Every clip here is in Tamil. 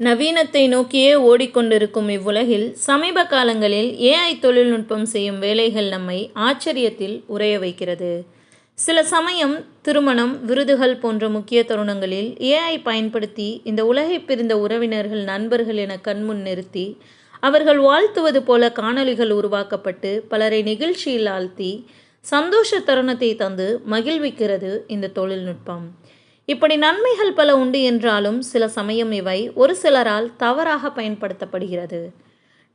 நவீனத்தை நோக்கியே ஓடிக்கொண்டிருக்கும் இவ்வுலகில் சமீப காலங்களில் ஏஐ தொழில்நுட்பம் செய்யும் வேலைகள் நம்மை ஆச்சரியத்தில் உறைய வைக்கிறது. சில சமயம் திருமணம் விருதுகள் போன்ற முக்கிய தருணங்களில் ஏஐ பயன்படுத்தி இந்த உலகை பிரிந்த உறவினர்கள் நண்பர்கள் என கண்முன் நிறுத்தி அவர்கள் வாழ்த்துவது போல காணொளிகள் உருவாக்கப்பட்டு பலரை நிகழ்ச்சியில் ஆழ்த்தி சந்தோஷ தருணத்தை தந்து மகிழ்விக்கிறது இந்த தொழில்நுட்பம். இப்படி நன்மைகள் பல உண்டு என்றாலும் சில சமயம் இவை ஒரு சிலரால் தவறாக பயன்படுத்தப்படுகிறது.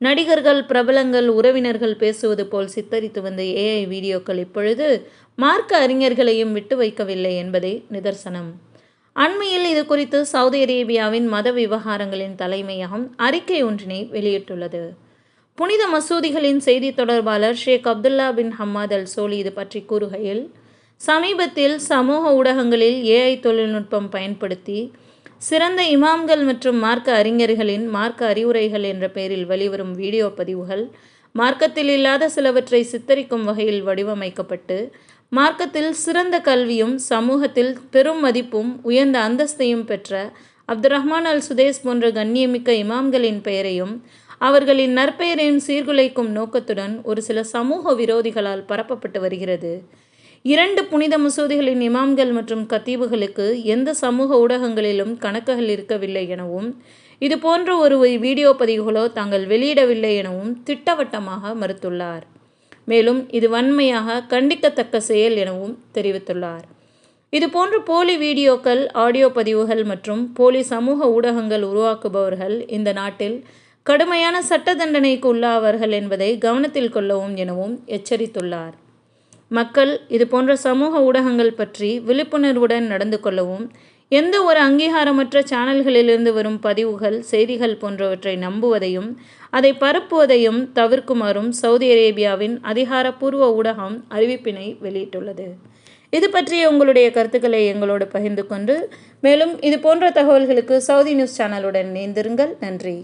நடிகர்கள் பிரபலங்கள் உறவினர்கள் பேசுவது போல் சித்தரித்து வந்த ஏஐ வீடியோக்கள் இப்பொழுது மார்க்க அறிஞர்களையும் விட்டு வைக்கவில்லை என்பதே நிதர்சனம். அண்மையில் இது குறித்து சவுதி அரேபியாவின் மத விவகாரங்களின் தலைமையகம் அறிக்கை ஒன்றினை வெளியிட்டுள்ளது. புனித மசூதிகளின் செய்தி தொடர்பாளர் ஷேக் அப்துல்லா பின் ஹம்மாத் அல் சோலி இது பற்றி கூறுகையில் சமீபத்தில் சமூக ஊடகங்களில் ஏஐ தொழில்நுட்பம் பயன்படுத்தி சிறந்த இமாம்கள் மற்றும் மார்க்க அறிஞர்களின் மார்க்க அறிவுரைகள் என்ற பெயரில் வெளிவரும் வீடியோ பதிவுகள் மார்க்கத்தில் இல்லாத சிலவற்றை சித்தரிக்கும் வகையில் வடிவமைக்கப்பட்டு மார்க்கத்தில் சிறந்த கல்வியும் சமூகத்தில் பெரும் மதிப்பும் உயர்ந்த அந்தஸ்தையும் பெற்ற அப்துல் ரஹ்மான் அல் சுதேஸ் போன்ற கண்ணியமிக்க இமாம்களின் பெயரையும் அவர்களின் நற்பெயரையும் சீர்குலைக்கும் நோக்கத்துடன் ஒரு சில சமூக விரோதிகளால் பரப்பப்பட்டு வருகிறது. இரண்டு புனித மசூதிகளின் இமாம்கள் மற்றும் கத்தீபுகளுக்கு எந்த சமூக ஊடகங்களிலும் கணக்குகள் இருக்கவில்லை எனவும் இது போன்ற ஒரு வீடியோ பதிவுகளோ தாங்கள் வெளியிடவில்லை எனவும் திட்டவட்டமாக மறுத்துள்ளார். மேலும் இது வன்மையாக கண்டிக்கத்தக்க செயல் எனவும் தெரிவித்துள்ளார். இது போன்ற போலி வீடியோக்கள் ஆடியோ பதிவுகள் மற்றும் போலி சமூக ஊடகங்கள் உருவாக்குபவர்கள் இந்த நாட்டில் கடுமையான சட்ட தண்டனைக்கு உள்ளாவார்கள் என்பதை கவனத்தில் கொள்ளவும் எனவும் எச்சரித்துள்ளார். மக்கள் இது போன்ற சமூக ஊடகங்கள் பற்றி விழிப்புணர்வுடன் நடந்து கொள்ளவும் எந்த ஒரு அங்கீகாரமற்ற சேனல்களிலிருந்து வரும் பதிவுகள் செய்திகள் போன்றவற்றை நம்புவதையும் அதை பரப்புவதையும் தவிர்க்குமாறும் சவுதி அரேபியாவின் அதிகாரப்பூர்வ ஊடகம் அறிவிப்பினை வெளியிட்டுள்ளது. இது பற்றிய உங்களுடைய கருத்துக்களை எங்களோடு பகிர்ந்து கொண்டு மேலும் இது போன்ற தகவல்களுக்கு சவுதி நியூஸ் சேனலுடன் இணைந்திருங்கள். நன்றி.